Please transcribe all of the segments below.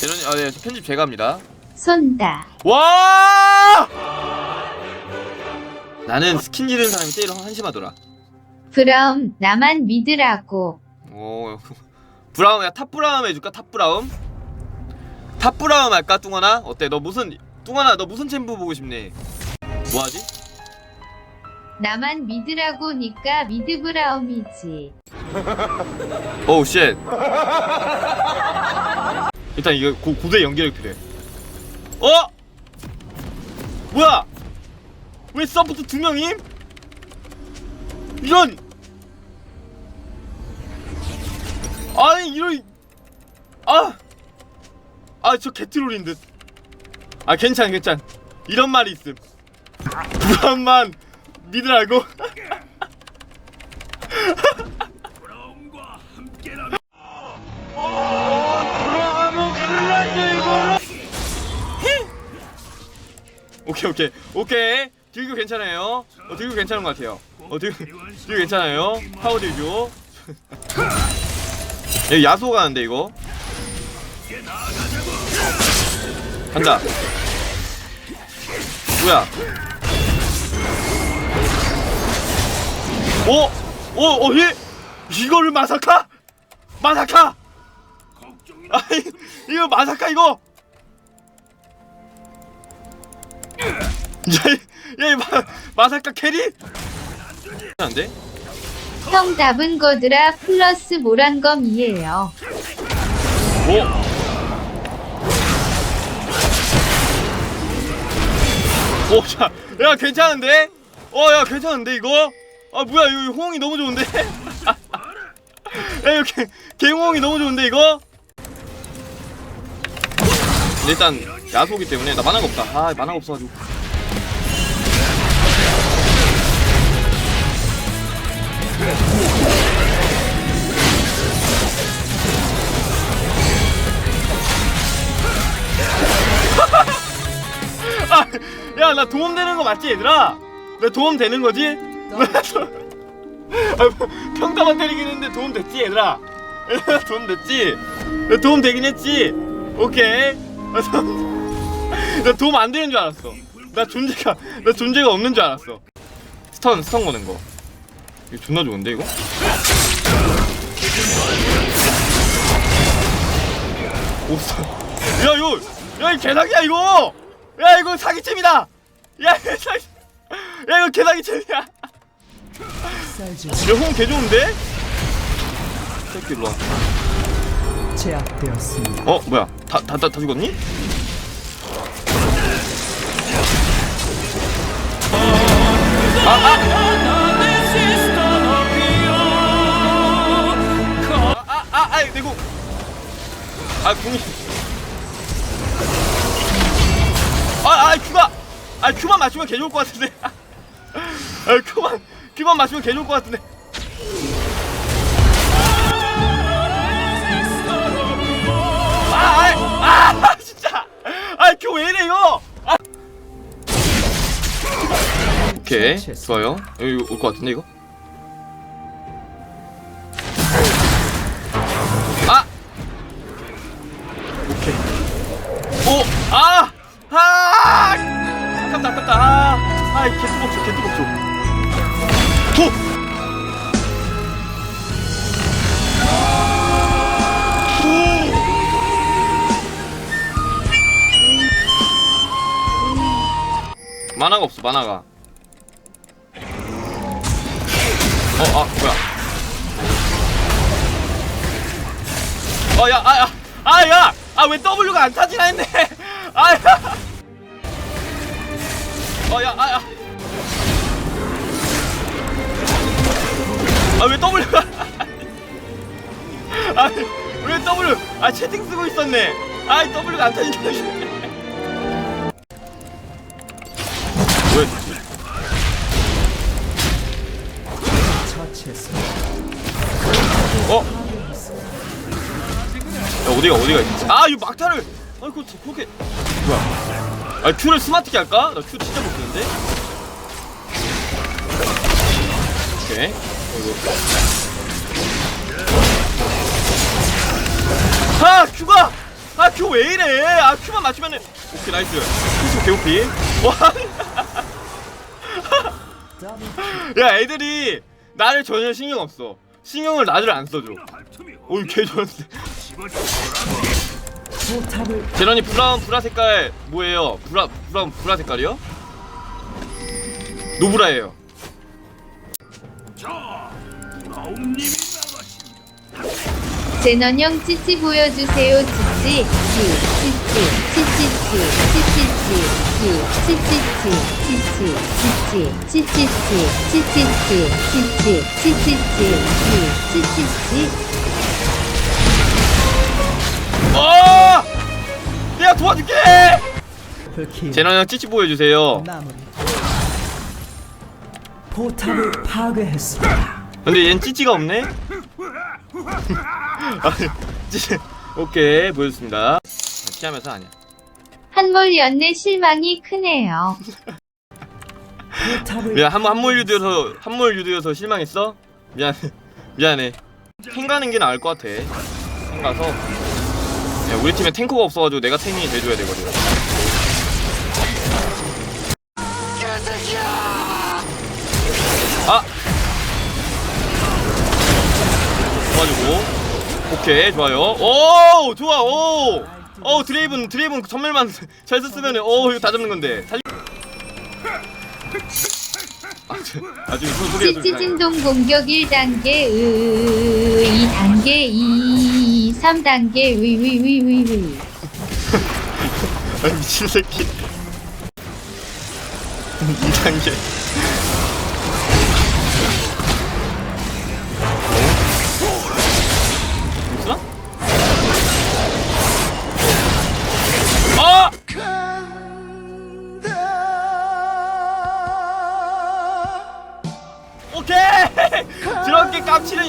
대전이 아네 편집 제가 합니다. 쏜다. 와! 나는 스킨 지른 사람이 제일 한심하더라. 그럼 나만 믿으라고. 오 브라움 야 탑 브라움 해줄까 탑 브라움? 탑 브라움 할까 뚱하나? 어때 너 무슨 뚱하나 너 무슨 챔프 보고 싶니? 뭐하지? 나만 믿으라고니까 미드 브라움이지. 오우 쉣 일단 이거 고, 고대 연결이 필요해 어? 뭐야? 왜 서포트 두 명임? 이런! 아니 이런 아 아 저 개트롤인 듯 아 괜찮 괜찮. 이런 말이 있음. 불안만 믿으라고 오케이 오케이 오케이 딜교 괜찮아요 어 딜교 괜찮은 것 같아요 어 딜교 딜교 괜찮아요 파워 딜교 여기 야소 가는데 이거 간다 뭐야 오! 오! 어? 이 이거를 마사카? 마사카! 아니 이거 마사카 이거 야이 야이 마 마사카 캐리? 안 돼? 형 답은 거드라 플러스 모란검이에요. 오. 오, 자, 야, 괜찮은데? 어, 야, 괜찮은데, 이거? 아, 뭐야, 이거 호응이 너무 좋은데? 야, 이렇게, 개호응이 너무 좋은데, 이거? 일단, 야소기 때문에, 나 만화가 없다. 아, 만화가 없어가지고. 아, 야, 나 도움 되는 거 맞지, 얘들아? 나 도움 되는 거지? 아, 뭐, 평타만 때리긴 했는데 도움 됐지, 얘들아? 도움 됐지? 나 도움 되긴 했지? 오케이. 나 도움, 나 도움 안 되는 줄 알았어. 나 존재가, 나 존재가 없는 줄 알았어. 스턴, 스턴 거는 거. 이거 존나 좋은데, 이거? 오, 스턴. 야, 이거, 야, 이 개사기야, 이거! 야 이거 사기챔이다! 야 이거 사기 야 이거 개사기챔이야! 야 호응 개 좋은데? 새끼 일로 와 제압되었습니다. 어 뭐야 다 다 다 죽었니? 아아 아 아 아이 내고 아 궁이 아, 아, 큐가, 아, 큐만 맞추면 개 좋을 것 같은데. 아, 큐만, 큐만 맞추면 개 좋을 것 같은데. 아, 아, 아, 진짜. 아, 큐 왜 이래 이거? 아. 오케이, 좋아요. 여기 올 것 같은데 이거? 아, 아, 개뚜벅죠, 개뚜벅죠. 도. 오. 만화가 없어, 만화가. 어, 아, 뭐야? 어, 야, 아, 야, 아, 야, 아, 왜 W가 안 타지나 했네. 아, 야. 어, 야, 아, 야. 아, 왜 W가. 아, 왜 W. 아, 채팅 쓰고 있었네. 아, W가 안? 처치했습니다. 어? 야 어디가 어디가 있지? 아 이거 막타를 아니 그거 그렇게 뭐야 아 큐를 스마트키 할까? 나 큐 진짜 못 쓰는데 오케이 아 큐가! 아 큐 왜 이래? 아 큐만 맞추면은. 오케이 나이스. 큐 개오피 와야 애들이 나를 전혀 신경 없어. 신경을 나를 안 써줘. 오이 개 좋은데. 제런이 브라운 브라 색깔 뭐예요? 브라 브라운 브라 색깔이요? 노브라예요 제넌형 찌찌 보여주세요 찌찌 찌찌 찌찌 찌찌 찌찌 찌찌 찌찌 찌찌 찌찌 찌찌 찌찌 찌찌 찌찌 찌찌 어 내가 도와줄게 킬 제런이 형 찌찌 보여주세요 포탑을 파괴했습니다. 근데 얜 찌찌가 없네? 찌 오케이 보여줬습니다. 피하면서 아니야. 한몰 연내 실망이 크네요. 미안 한번 한몰 유도여서 한몰 유도여서 실망했어? 미안해 미안해. 탱 가는 게 나을 것 같아. 탱 가서. 야, 우리 팀에 탱커가 없어가지고 내가 탱이 돼줘야 되거든 도와주고. 오케이 좋아요. 오 좋아 오오 드레이븐 드레이븐 전멸만 잘 썼으면 오 이거 다 잡는 건데. 살리... 아, 소- 소리가 좀. 진동 공격 1단계 으 2단계 2 3단계 위위위위위. 아 미친 새끼. 2단계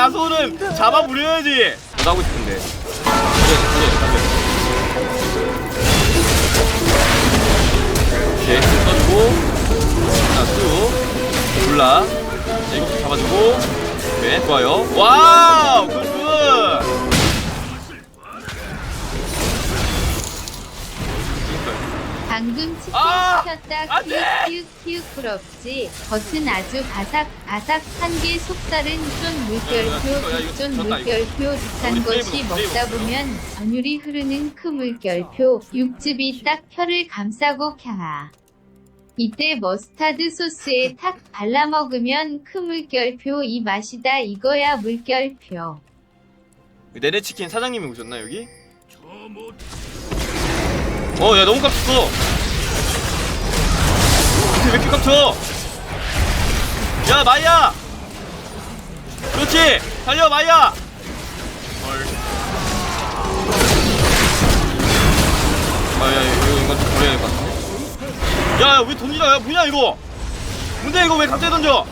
야소는 잡아부려야지! 나가고 싶은데. 그래 그래 오케이 쭉 써주고 하나 쭉 몰라. 자 이거 잡아주고. 네 좋아요. 와우 방금 치킨 아! 시켰다 안 돼! 키읔 부럽지 겉은 아주 바삭 바삭 한게 속살은 쫀 야, 물결표 이거, 쫀 졌다, 물결표 듯한 우리 것이 먹다. 보면 전율이 흐르는 크 물결표 육즙이 딱 혀를 감싸고 캬 이때 머스타드 소스에 탁 발라 먹으면 크 물결표 이 맛이다 이거야 물결표 네네치킨 사장님이 오셨나 여기? 어 야 너무 깝쳤어. 왜 이렇게 깝쳐. 야 마이야! 그렇지! 달려 마이야! 헐. 아 야 이거 이거 좀 버려야 될 것 같은데? 야 왜 던지라 야 뭐냐 이거? 뭔데 이거? 왜 갑자기 던져?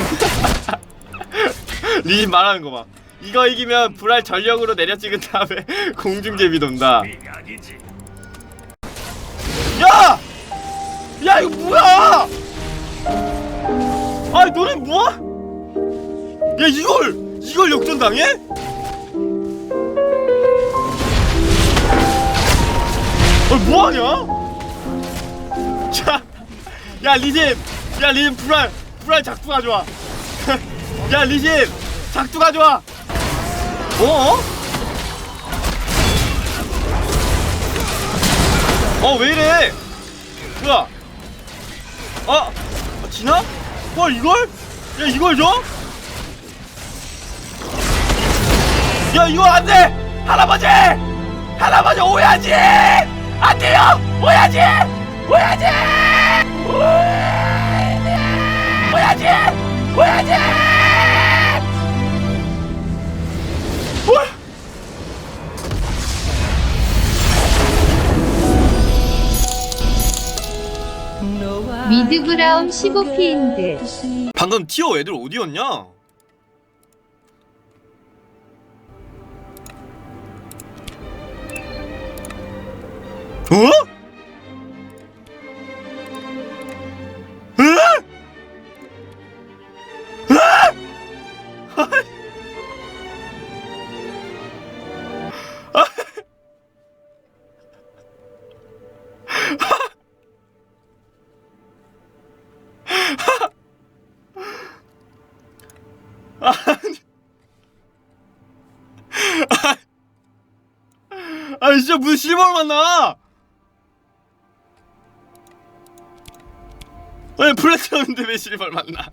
리신 말하는 거 봐. 이거 이기면 불알 전력으로 내려 찍은 다음에 공중제비 돈다. 야! 야 이거 뭐야? 아니 너네 뭐야? 야 이걸 이걸 역전 당해? 어 뭐하냐? 자, 야 리신, 야 리신 불알 불알 작두 가져와. 야 리신 작두 가져와 어? 어 왜 이래 뭐야 어? 아, 지나? 헐 이걸? 야 이걸 줘? 야 이거 안 돼 할아버지 할아버지 오야지 안 돼요 오야지 오야지 오야지 오야지 뭘? 미드 브라움 15피인드 방금 티어 애들 어디였냐? 아 진짜 무슨 실버를 만나? 아니 플래티넘인데 왜 실버를 만나